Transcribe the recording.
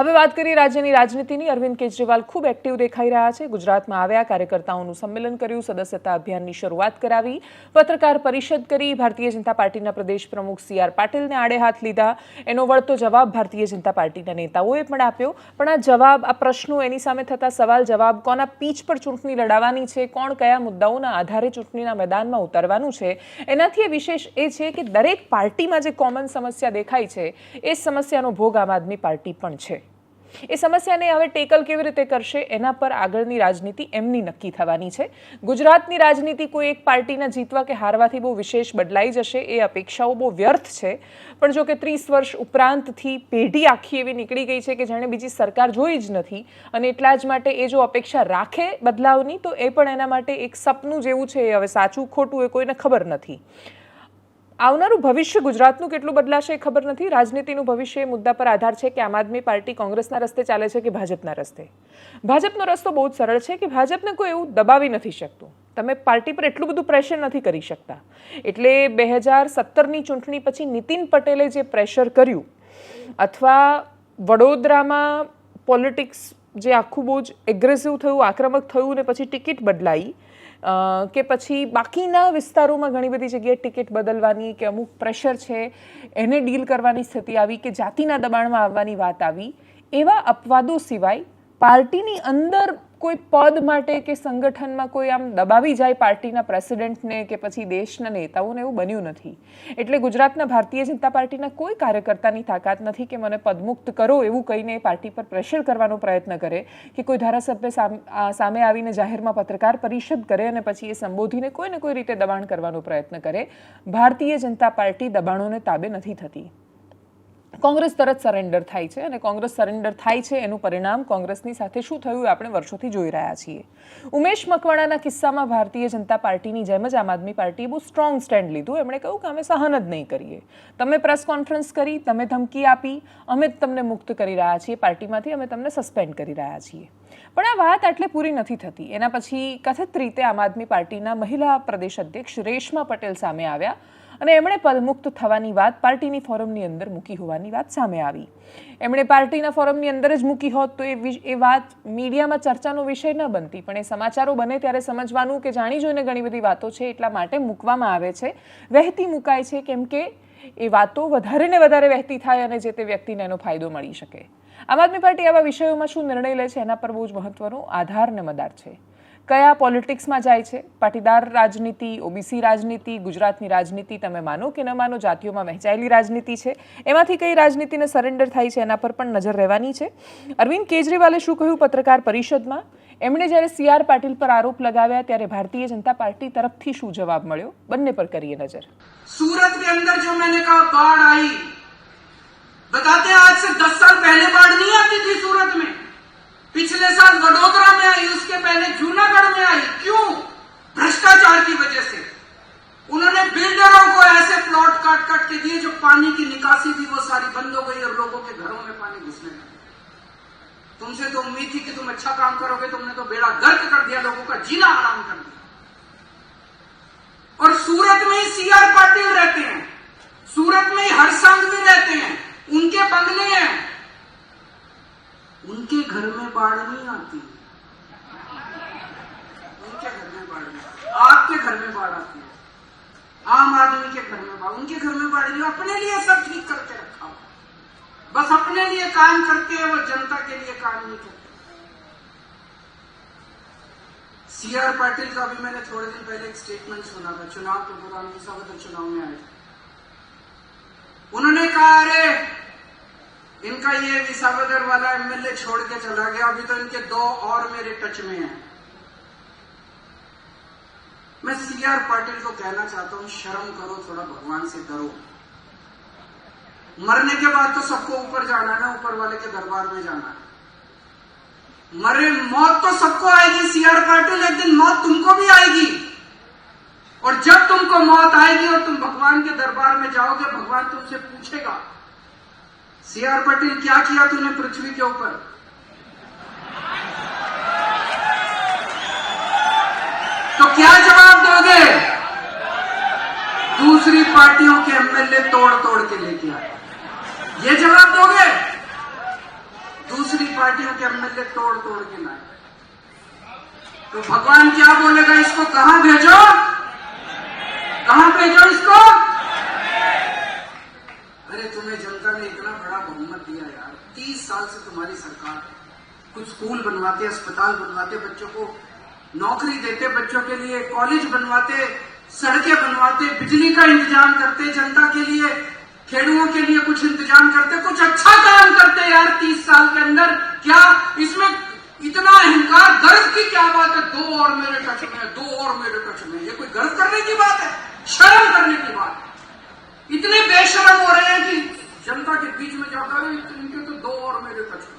હવે વાત કરીએ રાજ્યની રાજનીતિની. અરવિંદ કેજરીવાલ ખૂબ એક્ટિવ દેખાઈ રહ્યા છે. ગુજરાતમાં આવ્યા કાર્યકર્તાઓનું સંમેલન કર્યું, સદસ્યતા અભિયાનની શરૂઆત કરાવી, પત્રકાર પરિષદ કરી, ભારતીય જનતા પાર્ટીના પ્રદેશ પ્રમુખ સી આર પાટીલને આડે હાથ લીધા. એનો વળતો જવાબ ભારતીય જનતા પાર્ટીના નેતાઓએ પણ આપ્યો. પણ આ જવાબ, આ પ્રશ્નો એની સામે થતા સવાલ જવાબ કોના પીચ પર ચૂંટણી લડાવવાની છે? કોણ કયા મુદ્દાઓના આધારે ચૂંટણીના મેદાનમાં ઉતરવાનું છે? એનાથી એ વિશેષ એ છે કે દરેક પાર્ટીમાં જે કોમન સમસ્યા દેખાય છે, એ સમસ્યાનો ભોગ આમ આદમી પાર્ટી પણ છે. એ સમસ્યાને હવે ટેકલ કેવી રીતે કરશે એના પર આગળની રાજનીતિ એમની નક્કી થવાની છે. ગુજરાતની રાજનીતિ કોઈ એક પાર્ટીના જીતવા કે હારવાથી બહુ વિશેષ બદલાઈ જશે એ અપેક્ષાઓ બહુ વ્યર્થ છે. પણ જો કે ત્રીસ વર્ષ ઉપરાંતથી પેઢી આખી એવી નીકળી ગઈ છે કે જેણે બીજી સરકાર જોઈ જ નથી અને એટલા જ માટે એ જો અપેક્ષા રાખે બદલાવની તો એ પણ એના માટે એક સપનું જેવું છે એ હવે સાચું ખોટું એ કોઈને ખબર નથી. આવનારું ભવિષ્ય ગુજરાતનું કેટલું બદલાશે એ ખબર નથી. રાજનીતિનું ભવિષ્ય એ મુદ્દા પર આધાર છે કે આમ આદમી પાર્ટી કોંગ્રેસના રસ્તે ચાલે છે કે ભાજપના રસ્તે. ભાજપનો રસ્તો બહુ જ સરળ છે કે ભાજપને કોઈ એવું દબાવી નથી શકતું. તમે પાર્ટી પર એટલું બધું પ્રેશર નથી કરી શકતા. એટલે બે હજાર સત્તરની ચૂંટણી પછી નીતિન પટેલે જે પ્રેશર કર્યું, અથવા વડોદરામાં પોલિટિક્સ જે આખું બહુ જ એગ્રેસિવ થયું, આક્રમક થયું ને પછી ટિકિટ બદલાઈ. કે પછી બાકીના વિસ્તારોમાં ઘણી બધી જગ્યાએ ટિકિટ બદલવાની કે અમુક પ્રેશર છે, એને ડીલ કરવાની સ્થિતિ આવી કે જાતિના દબાણમાં આવવાની વાત આવી. એવા અપવાદો સિવાય પાર્ટીની અંદર કોઈ પદ માટે કે સંગઠનમાં કોઈ આમ દબાવી જાય પાર્ટીના પ્રેસિડેન્ટને કે પછી દેશના નેતાઓને એવું બન્યું નથી. એટલે ગુજરાતના ભારતીય જનતા પાર્ટીના કોઈ કાર્યકર્તાની તાકાત નથી કે મને પદમુક્ત કરો એવું કહીને પાર્ટી પર પ્રેશર કરવાનો પ્રયત્ન કરે કે કોઈ ધારાસભ્ય સામ- આવીને જાહેરમાં પત્રકાર પરિષદ કરે અને પછી એ સંબોધીને કોઈ ને કોઈ રીતે દબાણ કરવાનો પ્રયત્ન કરે. ભારતીય જનતા પાર્ટી દબાણોને તાબે નથી થતી. કોંગ્રેસ તરત સરેન્ડર થાય છે અને કોંગ્રેસ સરેન્ડર થાય છે એનું પરિણામ કોંગ્રેસની સાથે શું થયું આપણે વર્ષોથી જોઈ રહ્યા છીએ. ઉમેશ મકવાણાના કિસ્સામાં ભારતીય જનતા પાર્ટીની જેમ જ આમ આદમી પાર્ટીએ બહુ સ્ટ્રોંગ સ્ટેન્ડ લીધું. એમણે કહ્યું કે અમે સહન જ નહીં કરીએ. તમે પ્રેસ કોન્ફરન્સ કરી, તમે ધમકી આપી, અમે જ તમને મુક્ત કરી રહ્યા છીએ, પાર્ટીમાંથી અમે તમને સસ્પેન્ડ કરી રહ્યા છીએ. પણ આ વાત આટલે પૂરી નથી થતી. એના પછી કથિત રીતે આમ આદમી પાર્ટીના મહિલા પ્રદેશ અધ્યક્ષ રેશમા પટેલ સામે આવ્યા. અને એમણે પદમુક્ત થવાની વાત પાર્ટીની ફોરમની અંદર મૂકી હોવાની વાત સામે આવી. એમણે પાર્ટીના ફોરમની અંદર જ મૂકી હોત તો એ એ વાત મીડિયામાં ચર્ચાનો વિષય ન બનતી. પણ એ સમાચારો બને ત્યારે સમજવાનું કે જાણી જોઈને ઘણી બધી વાતો છે એટલા માટે મૂકવામાં આવે છે. વહેતી મુકાય છે કેમ કે એ વાતો વધારે ને વધારે વહેતી થાય અને જે તે વ્યક્તિને એનો ફાયદો મળી શકે. આમ આદમી પાર્ટી આવા વિષયોમાં શું નિર્ણય લે છે એના પર બહુ જ મહત્વનો આધાર ને મદાર છે. કયા પોલિટિક્સમાં જાય છે પાટીદાર રાજનીતિ ઓબીસી રાજનીતિ ગુજરાતની રાજનીતિ તમે માનો કે ન માનો જાતિઓમાં વહેંચાયેલી રાજનીતિ છે એમાંથી કઈ રાજનીતિને સરેન્ડર થાય છે એના પર પણ નજર રહેવાની છે અરવિંદ કેજરીવાલે શું કહ્યું પત્રકાર પરિષદમાં એમણે જ્યારે સી આર પાટીલ પર આરોપ લગાવ્યા ત્યારે ભારતીય જનતા પાર્ટી તરફથી શું જવાબ મળ્યો બંને પર કરીએ નજર सूरत के अंदर जो मैंने कहा बाढ़ आई बताते हैं आज से दस साल पहले बाढ़ नहीं आती थी सूरत में पिछले साल वडोदरा में आई, उसके पहले जूनागढ़ में आई। क्यों? भ्रष्टाचार की वजह से। उन्होंने बिल्डरों को ऐसे प्लॉट काट काट के दिए जो पानी की निकासी थी वो सारी बंद हो गई और लोगों के घरों में पानी घुसने लगा। तुमसे तो उम्मीद थी कि तुम अच्छा काम करोगे, तुमने तो बेड़ा गर्क कर दिया, लोगों का जीना आराम कर दिया। और सूरत में ही सी आर पाटिल रहते हैं। सूरत में ही हरसंघ भी रहते हैं। उनके बंगले हैं। उनके घर में बाढ़ नहीं आती। उनके घर में बाढ़ नहीं। आपके घर में बाढ़ आती है। आम आदमी के घर में बाढ़ उनके घर में बाढ़ नहीं, अपने लिए सब ठीक करके रखा हो। बस अपने लिए काम करते हैं, वो जनता के लिए काम नहीं करते। सी आर पाटिल का भी मैंने थोड़े दिन पहले एक स्टेटमेंट सुना था। चुनाव के दौरान विसावदर चुनाव में आए थे। उन्होंने कहा, अरे इनका ये विसावदर वाला एमएलए छोड़ के चला गया। अभी तो इनके दो और मेरे टच में हैं। मैं सी आर पाटिल को कहना चाहता हूँ, शर्म करो, थोड़ा भगवान से डरो। मरने के बाद तो सबको ऊपर जाना है ना ऊपर वाले के दरबार में जाना है। मरे मौत तो सबको आएगी सीआर पाटिल एक दिन मौत तुमको भी आएगी। और जब तुमको मौत आएगी और तुम भगवान के दरबार में जाओगे, भगवान तुमसे पूछेगा। सीआर पाटिल क्या किया तूने पृथ्वी के ऊपर? तो क्या जवाब दोगे? दूसरी पार्टियों के एमएलए तोड़ तोड़ के लेके आए ये जवाब दोगे? दूसरी पार्टियों के एमएलए तोड़ तोड़ के लाए। तो भगवान क्या बोलेगा इसको? कहाँ भेजो? कहाँ भेजो इसको? अरे तुम्हें जनता ने इतना बड़ा बहुमत दिया यार। तीस साल से तुम्हारी सरकार कुछ स्कूल बनवाते, अस्पताल बनवाते, बच्चों को नौकरी देते, बच्चों के लिए कॉलेज बनवाते, सड़कें बनवाते, बिजली का इंतज़ाम करते, जनता के लिए, खेडुओं के लिए कुछ इंतज़ाम करते, कुछ अच्छा काम करते यार तीस साल के अंदर। क्या इसमें इतना अहंकार, गर्व की क्या बात है? दो और मेरे टच में दो और मेरे टच में ये कोई गर्व करने की बात है? शर्म करने की बात है? इतने बेशरम हो रहे हैं कि जनता के बीच में जाकर "अरे, इनके तो दो और मेरे टच में है।"